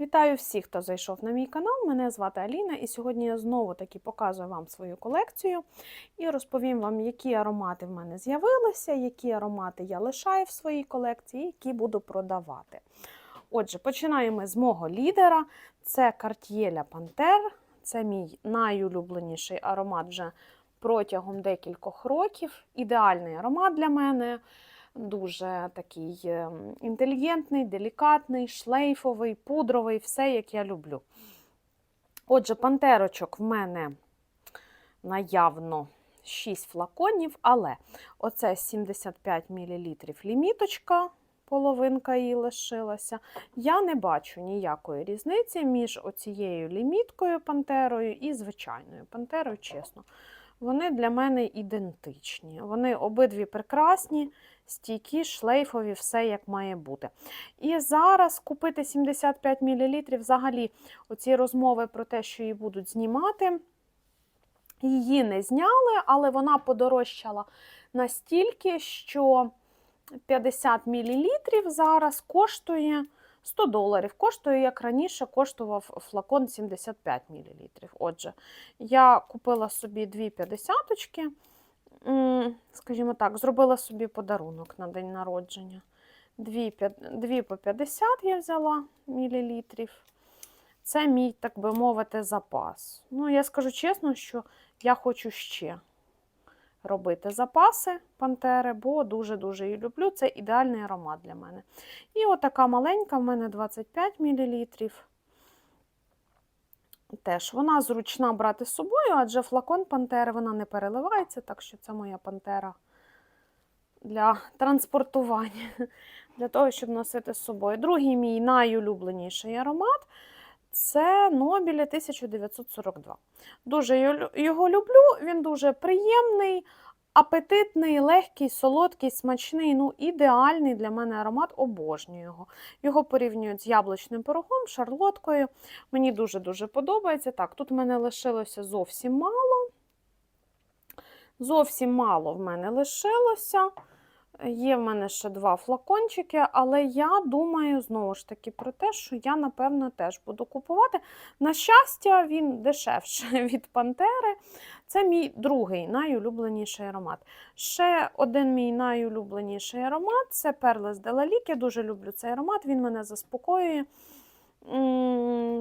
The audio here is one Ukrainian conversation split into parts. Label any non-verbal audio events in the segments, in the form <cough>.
Вітаю всіх, хто зайшов на мій канал. Мене звати Аліна, і сьогодні я знову таки показую вам свою колекцію і розповім вам, які аромати в мене з'явилися, які аромати я лишаю в своїй колекції, які буду продавати. Отже, починаємо з мого лідера. Це Cartier Panthère. Це мій найулюбленіший аромат вже протягом декількох років. Ідеальний аромат для мене. Дуже такий ем, інтелігентний, делікатний, шлейфовий, пудровий, все як я люблю. Отже, пантерочок в мене наявно 6 флаконів, але оце 75 мл ліміточка, половинка її лишилася. Я не бачу ніякої різниці між оцією ліміткою пантерою і звичайною пантерою, чесно. Вони для мене ідентичні. Вони обидві прекрасні, стійкі, шлейфові, все як має бути. І зараз купити 75 мл, взагалі, оці розмови про те, що її будуть знімати. Її не зняли, але вона подорожчала настільки, що 50 мл зараз коштує 100 доларів. Коштує, як раніше, коштував флакон 75 мл. Отже, я купила собі дві 50 скажімо так, зробила собі подарунок на день народження. Дві, дві по 50 я взяла мілілітрів. Це мій, так би мовити, запас. Ну, я скажу чесно, що я хочу ще робити запаси пантери, бо дуже-дуже її люблю. Це ідеальний аромат для мене. І отака маленька, в мене 25 мл. Теж вона зручна брати з собою, адже флакон пантери вона не переливається, так що це моя пантера для транспортування, <laughs> для того, щоб носити з собою. Другий мій найулюбленіший аромат це Нобілі 1942. Дуже його люблю, він дуже приємний, апетитний, легкий, солодкий, смачний, ну ідеальний для мене аромат, обожнюю його. Його порівнюють з яблучним пирогом, шарлоткою. Мені дуже-дуже подобається. Так, тут в мене лишилося зовсім мало. Зовсім мало в мене лишилося. Є в мене ще два флакончики, але я думаю, знову ж таки, про те, що я, напевно, теж буду купувати. На щастя, він дешевше <laughs> від Пантери. Це мій другий найулюбленіший аромат. Ще один мій найулюбленіший аромат це Перлес Делалік. Я дуже люблю цей аромат, він мене заспокоює.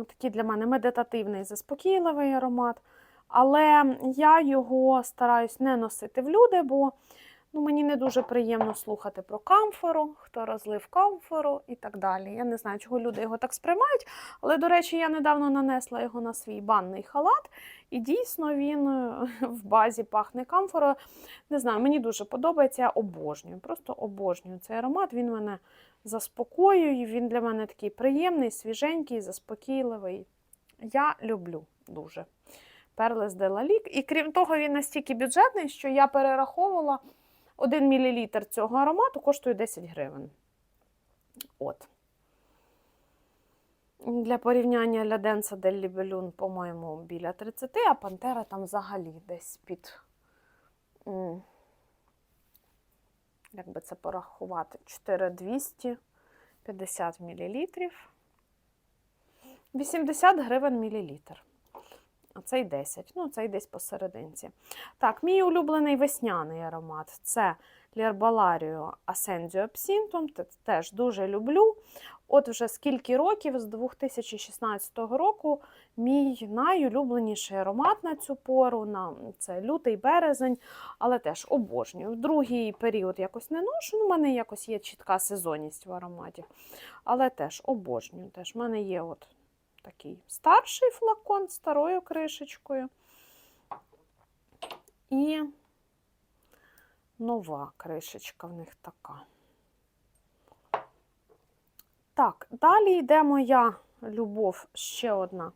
Такий для мене медитативний, заспокійливий аромат. Але я його стараюсь не носити в люди, бо Ну, Мені не дуже приємно слухати про камфору, хто розлив камфору і так далі. Я не знаю, чого люди його так сприймають. Але, до речі, я недавно нанесла його на свій банний халат, і дійсно він е, <laughs> в базі пахне камфорою. Не знаю, мені дуже подобається, я обожнюю. Просто обожнюю цей аромат. Він мене заспокоює, він для мене такий приємний, свіженький, заспокійливий. Я люблю дуже Перлес де Лалік. І крім того, він настільки бюджетний, що я перераховувала. 1 мл цього аромату коштує 10 гривень. От. Для порівняння Ляденса Дель Лібелюн, по-моєму, біля 30, а Пантера там взагалі десь під, як би це порахувати, 4250 мл. 80 гривень мілілітр а цей 10. Ну, цей десь посерединці. Так, мій улюблений весняний аромат це Лірбаларіо Ascensio Absinthum, теж дуже люблю. От вже скільки років, з 2016 року, мій найулюбленіший аромат на цю пору на це лютий березень, але теж обожнюю. В другий період якось не ношу, ну, в мене якось є чітка сезонність в ароматі. Але теж обожнюю. Теж в мене є от такий старший флакон з старою кришечкою. І нова кришечка в них така. Так, далі йде моя любов ще одна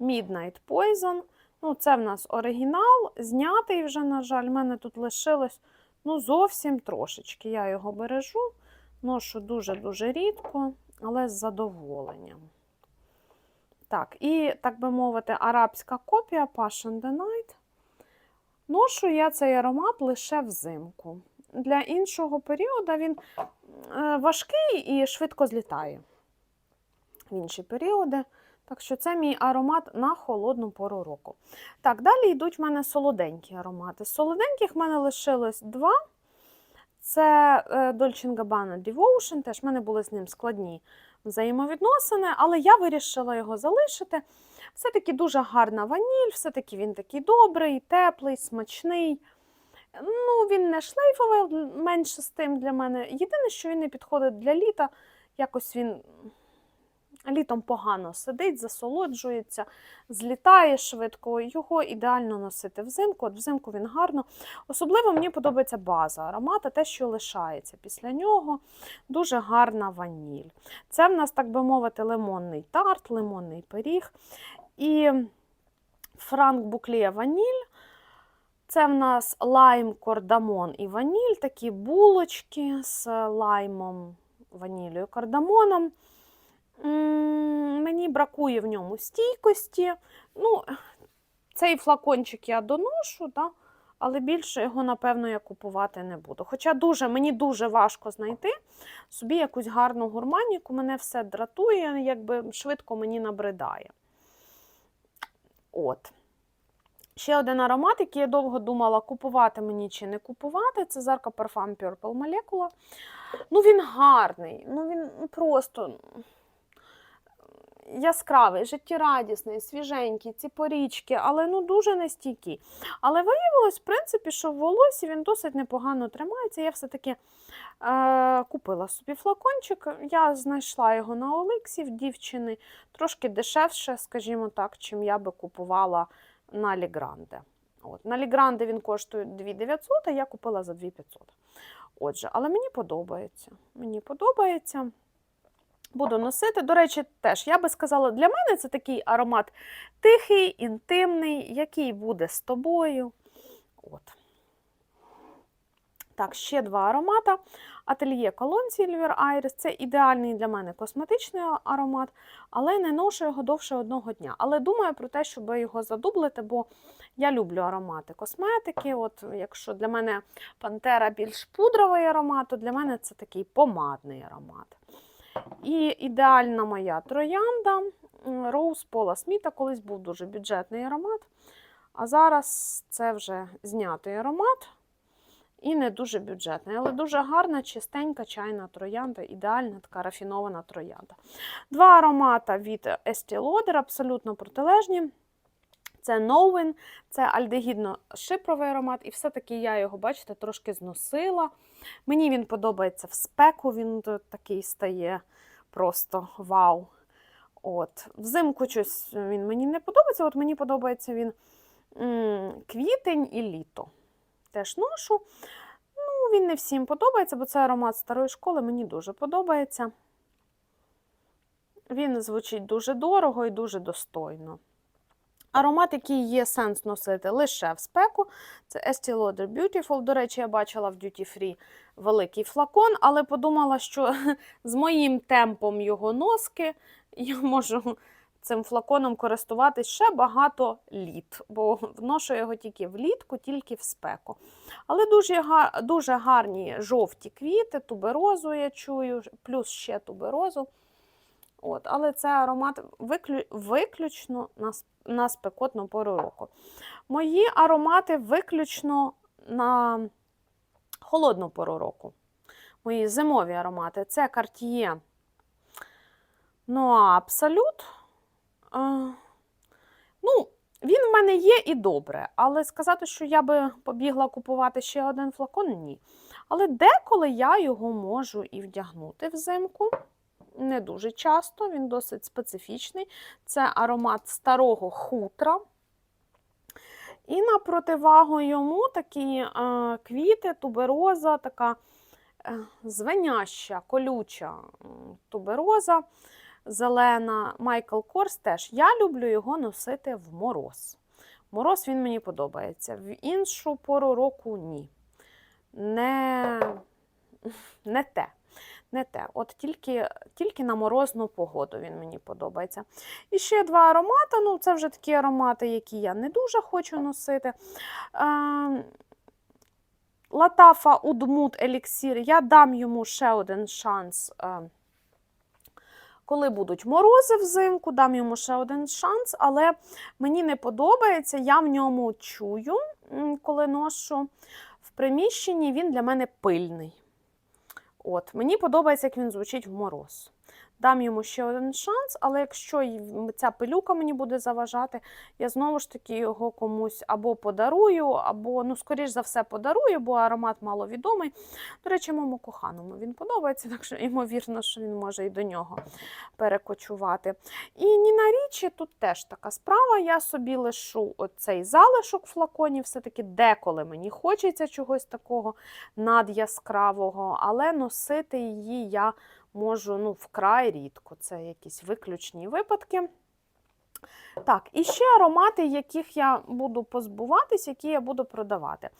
Midnight Poison. Ну, це в нас оригінал, знятий вже, на жаль, в мене тут лишилось ну, зовсім трошечки. Я його бережу, ношу дуже-дуже рідко, але з задоволенням. Так, і, так би мовити, арабська копія Passion the Night. Ношу я цей аромат лише взимку. Для іншого періоду він е, важкий і швидко злітає. в інші періоди. Так що це мій аромат на холодну пору року. Так, далі йдуть в мене солоденькі аромати. Солоденьких в мене лишилось два. Це е, Dolce Gabbana Devotion, теж в мене були з ним складні взаємовідносини, але я вирішила його залишити. Все-таки дуже гарна ваніль, все-таки він такий добрий, теплий, смачний. Ну, він не шлейфовий, менше з тим для мене. Єдине, що він не підходить для літа, якось він літом погано сидить, засолоджується, злітає швидко. Його ідеально носити взимку. От взимку він гарно. Особливо мені подобається база аромата, те, що лишається після нього. Дуже гарна ваніль. Це в нас, так би мовити, лимонний тарт, лимонний пиріг. І Франк Буклє ваніль. Це в нас лайм, кордамон і ваніль, такі булочки з лаймом, ванілею, кардамоном. Мені бракує в ньому стійкості. Ну, цей флакончик я доношу, да? але більше його, напевно, я купувати не буду. Хоча дуже, мені дуже важко знайти собі якусь гарну гурманіку, мене все дратує, якби швидко мені набридає. От. Ще один аромат, який я довго думала, купувати мені чи не купувати, це Zarka Parfum Purple Molecula. Ну, він гарний, ну він просто яскравий, життєрадісний, свіженький, ці порічки, але ну дуже нестійкий. Але виявилось, в принципі, що в волосі він досить непогано тримається. Я все-таки е, купила собі флакончик. Я знайшла його на Олексі в дівчини трошки дешевше, скажімо так, чим я би купувала на Лігранде. От. На Лігранде він коштує 2900, а я купила за 2500. Отже, але мені подобається. Мені подобається. Буду носити. До речі, теж я би сказала, для мене це такий аромат тихий, інтимний, який буде з тобою. От. Так, ще два аромата. Ательє Cologne Silver Iris. Це ідеальний для мене косметичний аромат, але не ношу його довше одного дня. Але думаю про те, щоб його задублити, бо я люблю аромати косметики. От Якщо для мене Пантера більш пудровий аромат, то для мене це такий помадний аромат. І ідеальна моя троянда Роуз Пола Сміта. Колись був дуже бюджетний аромат. А зараз це вже знятий аромат і не дуже бюджетний, але дуже гарна, чистенька чайна троянда, ідеальна така рафінована троянда. Два аромата від Estee Lauder, абсолютно протилежні. Це Новин, це альдегідно-шипровий аромат, і все-таки я його, бачите, трошки зносила. Мені він подобається в спеку, він такий стає просто вау. От. Взимку щось він мені не подобається, от мені подобається він квітень і літо. Теж ношу. Ну, Він не всім подобається, бо це аромат старої школи, мені дуже подобається. Він звучить дуже дорого і дуже достойно. Аромат, який є сенс носити лише в спеку, це Estee Lauder Beautiful. До речі, я бачила в Duty Free великий флакон, але подумала, що <laughs> з моїм темпом його носки я можу цим флаконом користуватись ще багато літ, бо вношу його тільки влітку, тільки в спеку. Але дуже дуже гарні жовті квіти, туберозу я чую, плюс ще туберозу. От, Але це аромат виклю... виключно на на спекотну пору року. Мої аромати виключно на холодну пору року. Мої зимові аромати це Cartier Noir Absolute. Ну, він в мене є і добре, але сказати, що я би побігла купувати ще один флакон, ні. Але деколи я його можу і вдягнути взимку не дуже часто, він досить специфічний. Це аромат старого хутра. І на противагу йому такі е, квіти, тубероза, така е, звеняща, колюча тубероза зелена. Майкл Корс теж. Я люблю його носити в мороз. Мороз він мені подобається. В іншу пору року ні. Не, <laughs> Не те не те. От тільки тільки на морозну погоду він мені подобається. І ще два аромати. Ну, це вже такі аромати, які я не дуже хочу носити. Латафа Удмут Еліксір. Я дам йому ще один шанс. Ем, коли будуть морози взимку, дам йому ще один шанс, але мені не подобається, я в ньому чую, коли ношу в приміщенні, він для мене пильний. От, мені подобається, як він звучить в мороз. Дам йому ще один шанс, але якщо ця пилюка мені буде заважати, я знову ж таки його комусь або подарую, або, ну, скоріш за все, подарую, бо аромат маловідомий. До речі, моєму коханому він подобається, <laughs> так що ймовірно, що він може і до нього перекочувати. І ні на річі тут теж така справа. Я собі лишу оцей залишок флаконів, все-таки деколи мені хочеться чогось такого надяскравого, але носити її я можу ну, вкрай рідко. Це якісь виключні випадки. Так, і ще аромати, яких я буду позбуватись, які я буду продавати.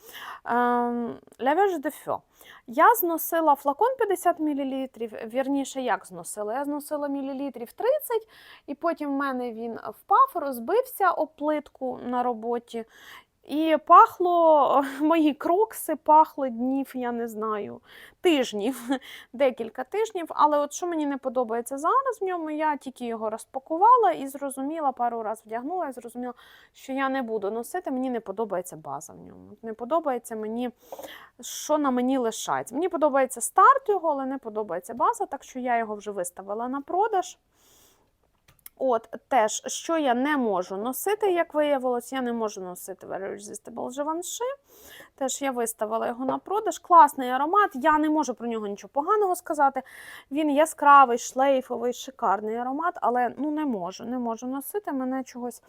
Ем, La Verge de Feu. Я зносила флакон 50 мл, вірніше, як зносила? Я зносила мілілітрів 30, і потім в мене він впав, розбився об плитку на роботі. І пахло, <laughs> мої крокси пахли днів, я не знаю, тижнів, <laughs> декілька тижнів. Але от що мені не подобається зараз в ньому, я тільки його розпакувала і зрозуміла, пару разів вдягнула і зрозуміла, що я не буду носити, мені не подобається база в ньому. Не подобається мені, що на мені лишається. Мені подобається старт його, але не подобається база, так що я його вже виставила на продаж. От, теж, що я не можу носити, як виявилось, я не можу носити Irresistible Givenchy. Теж я виставила його на продаж. Класний аромат, я не можу про нього нічого поганого сказати. Він яскравий, шлейфовий, шикарний аромат, але ну, не можу, не можу носити. Мене чогось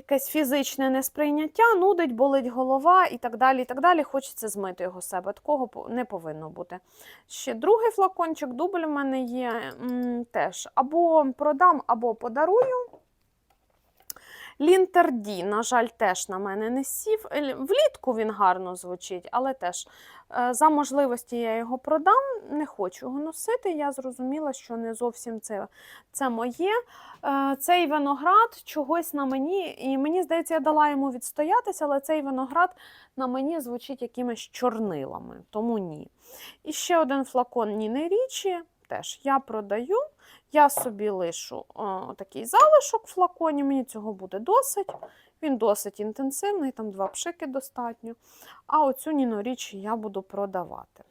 якесь фізичне несприйняття, нудить, болить голова і так далі. і так далі. Хочеться змити його з себе. Такого не повинно бути. Ще другий флакончик, дубль в мене є м, теж. Або продам, або подарую. Лінтер Ді, на жаль, теж на мене не сів. Влітку він гарно звучить, але теж е, за можливості я його продам. Не хочу його носити. Я зрозуміла, що не зовсім це, це моє. Е, Цей виноград чогось на мені, і мені здається, я дала йому відстоятися, але цей виноград на мені звучить якимись чорнилами, тому ні. І ще один флакон Ніни Річі. Теж я продаю. Я собі лишу о, такий залишок в флаконі, мені цього буде досить. Він досить інтенсивний, там два пшики достатньо. А оцю Ніну Річі я буду продавати.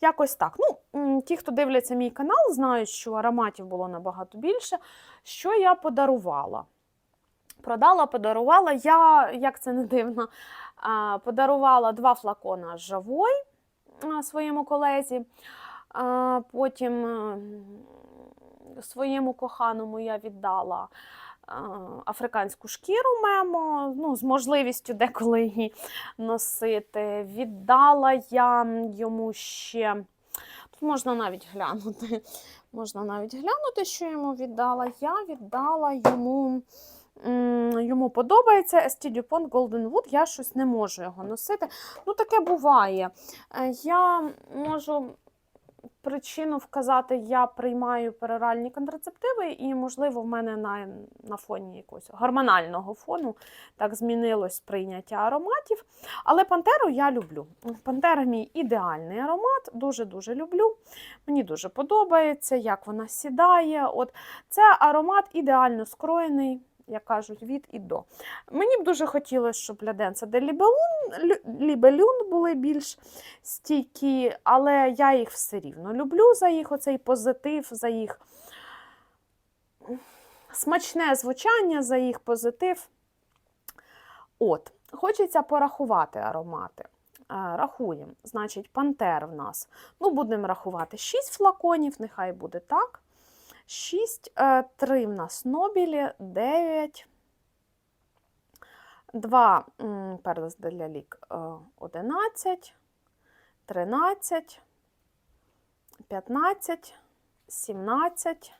Якось так. Ну, ті, хто дивляться мій канал, знають, що ароматів було набагато більше. Що я подарувала? Продала, подарувала. Я, як це не дивно, подарувала два флакона Жавой своєму колезі. Потім е, своєму коханому я віддала африканську шкіру мемо, ну, з можливістю деколи її носити. Віддала я йому ще. Тут можна навіть глянути. Можна навіть глянути, що йому віддала. Я віддала йому. Йому подобається Esti Dupont Golden Wood, я щось не можу його носити. Ну, таке буває. Е, Я можу причину вказати, я приймаю пероральні контрацептиви, і, можливо, в мене на, на фоні якогось гормонального фону так змінилось прийняття ароматів. Але пантеру я люблю. Пантера мій ідеальний аромат, дуже-дуже люблю. Мені дуже подобається, як вона сідає. От Це аромат ідеально скроєний. Як кажуть, від і до. Мені б дуже хотілося, щоб ляденца де Лібелун, Лібелюн були більш стійкі, але я їх все рівно люблю за їх оцей позитив, за їх смачне звучання, за їх позитив. От, хочеться порахувати аромати. Е, Рахуємо. Значить, пантер в нас. Ну, будемо рахувати 6 флаконів, нехай буде так. 6, 3 в нас Нобілі, 9. 2 перс для лік 11, 13, 15, 17,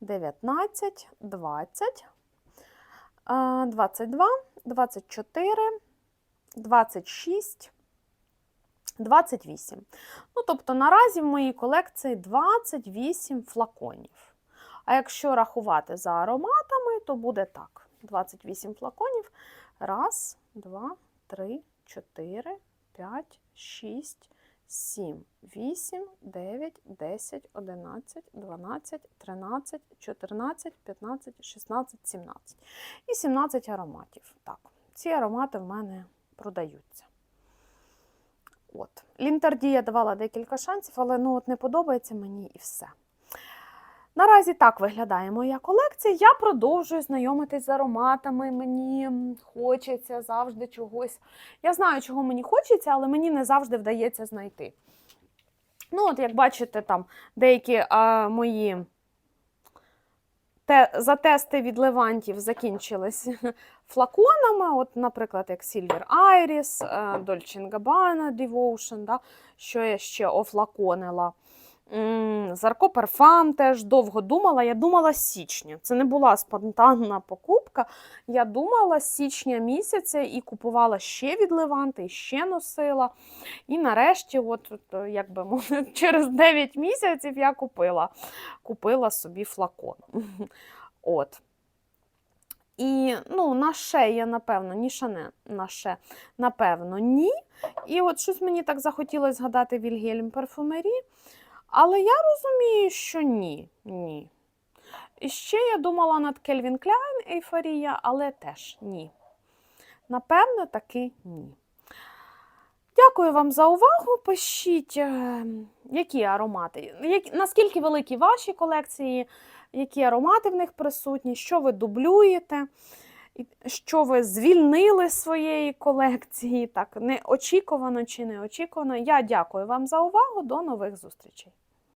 19, 20, е, 22, 24, 26, 28. Ну, тобто наразі в моїй колекції 28 флаконів. А якщо рахувати за ароматами, то буде так: 28 флаконів. Раз, два, три, чотири, п'ять, шість, 7, 8, 9, 10, 11, 12, 13, 14, 15, 16, 17. І 17 ароматів. Так, ці аромати в мене продаються. От. Лінтарді я давала декілька шансів, але ну, от не подобається мені і все. Наразі так виглядає моя колекція. Я продовжую знайомитись з ароматами. Мені хочеться завжди чогось. Я знаю, чого мені хочеться, але мені не завжди вдається знайти. Ну, от як бачите, там деякі а, мої те, затести від левантів закінчились <laughs> флаконами. От, наприклад, як Silver Iris, е, Dolce Gabbana Devotion, да, що я ще офлаконила. Зарко Парфам теж довго думала. Я думала січня. Це не була спонтанна покупка. Я думала січня місяця і купувала ще від Леванти, і ще носила. І нарешті, от, от, е, як би <laughs> через 9 місяців я купила, купила собі флакон. <laughs> От. І ну, на ше я, напевно, ні шане на ше, напевно, ні. І от щось мені так захотілося згадати Вільгельм парфумері. Але я розумію, що ні. ні. І ще я думала над Кельвін Кляйн Ейфорія, але теж ні. Напевно, таки ні. Дякую вам за увагу. Пишіть, е, які аромати, які, наскільки великі ваші колекції, які аромати в них присутні, що ви дублюєте, що ви звільнили з своєї колекції, так неочікувано чи неочікувано. Я дякую вам за увагу. До нових зустрічей.